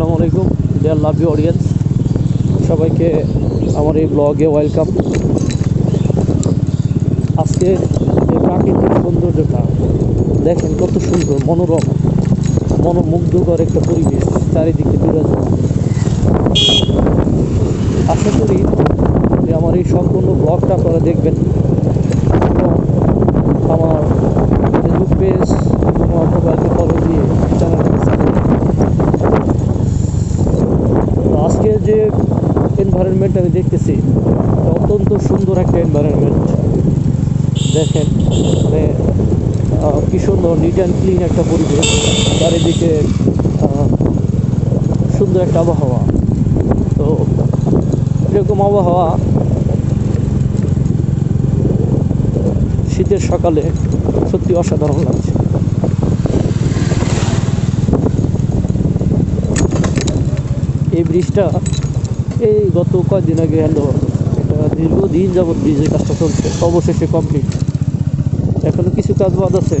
আসসালামু আলাইকুম। Deer love you audience সবাইকে আমার এই ব্লগে ওয়েলকাম আজকে যে প্রাকৃতিক সৌন্দর্যটা, দেখেন কত সুন্দর, মনোরম, মনোমুগ্ধকর একটা পরিবেশ চারিদিকে বিরাজমান। আশা করি যে আমার এই সম্পূর্ণ ব্লগটা আপনারা দেখবেন। আমার ফেসবুক পেজ এবং আমার মোবাইলকে ফলো দিয়ে চ্যানেলটাকে সাপোর্ট তো আজকে যে এনভায়রনমেন্ট আমি দেখতেছি অত্যন্ত সুন্দর একটা এনভায়রনমেন্ট দেখেন মানে কি সুন্দর নিট অ্যান্ড ক্লিন একটা পরিবেশ। চারিদিকে সুন্দর একটা আবহাওয়া। তো, এরকম আবহাওয়া শীতের সকালে সত্যি অসাধারণ লাগছে। এই ব্রিজটা এই গত কয়েকদিন আগে হ্যান্ড এটা দীর্ঘদিন যাবৎ ব্রিজের কাজটা চলছে, অবশেষে কমপ্লিট এখনও কিছু কাজ বাদ আছে।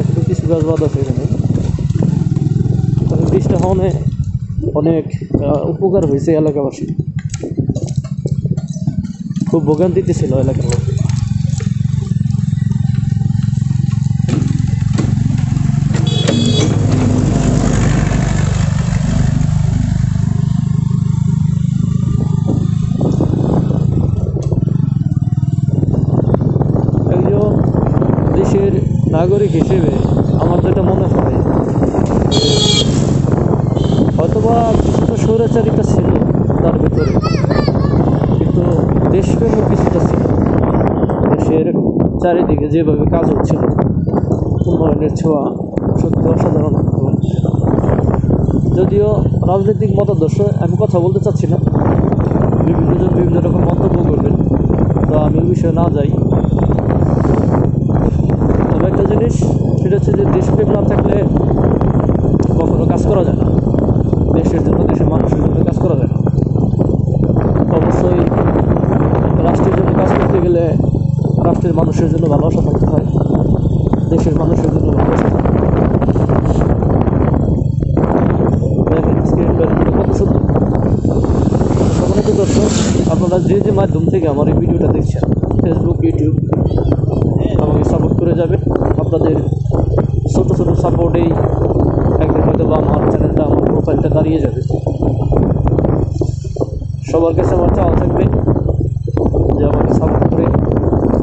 এখনও কিছু কাজ বাদ আছে এখানে। ব্রিজটা হওয়ানে অনেক উপকার হয়েছে এলাকাবাসী। খুব ভোগান্তিতে ছিল এলাকার নাগরিক হিসেবে আমার যেটা মনে হয় হয়তোবা কিছুটা স্বৈরাচারিতা ছিল তার ভিতরে। কিন্তু দেশপ্রেমও কিছুটা ছিল। দেশের চারিদিকে যেভাবে কাজ হচ্ছিল, উন্নয়নের ছোঁয়া সত্যি অসাধারণ। যদিও রাজনৈতিক মতাদর্শ আমি কথা বলতে চাচ্ছি না। বিভিন্ন জন বিভিন্ন রকম মন্তব্য করবেন। তো আমি ওই বিষয়ে না যাই। হচ্ছে যে দেশপ্রেম না থাকলে কখনো কাজ করা যায় না। দেশের জন্য, দেশের মানুষের জন্য কাজ করা যায় না। অবশ্যই রাষ্ট্রের জন্য কাজ করতে গেলে রাষ্ট্রের মানুষের জন্য ভালোবাসা থাকতে হয়। দেশের মানুষের জন্য ভালোবাসা থাকতে হয়। কত সুন্দর। দর্শক, আপনারা যে যে মাধ্যম থেকে আমার এই ভিডিওটা দেখছেন ফেসবুক ইউটিউব আমাকে সাপোর্ট করে যাবে আপনাদের ছোটো একদিন হয়তো বা আমার চ্যানেলটা আমার প্রোফাইলটা দাঁড়িয়ে যাবে। সবার কাছে আমার চাওয়া থাকবে যে আমাকে সাপোর্ট করে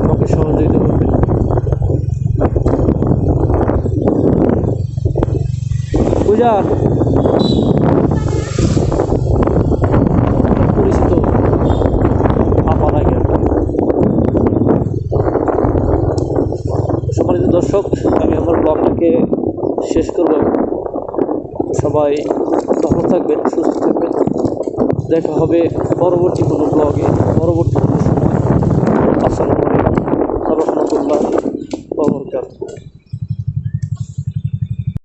আমাকে সহযোগিতা করবেন পূজা দর্শক, আমি আমার ব্লগটাকে শেষ করবেন সবাই ভালো থাকবেন, সুস্থ থাকবেন। দেখা হবে পরবর্তী কোনো ব্লগে পরবর্তী কোনো সময়।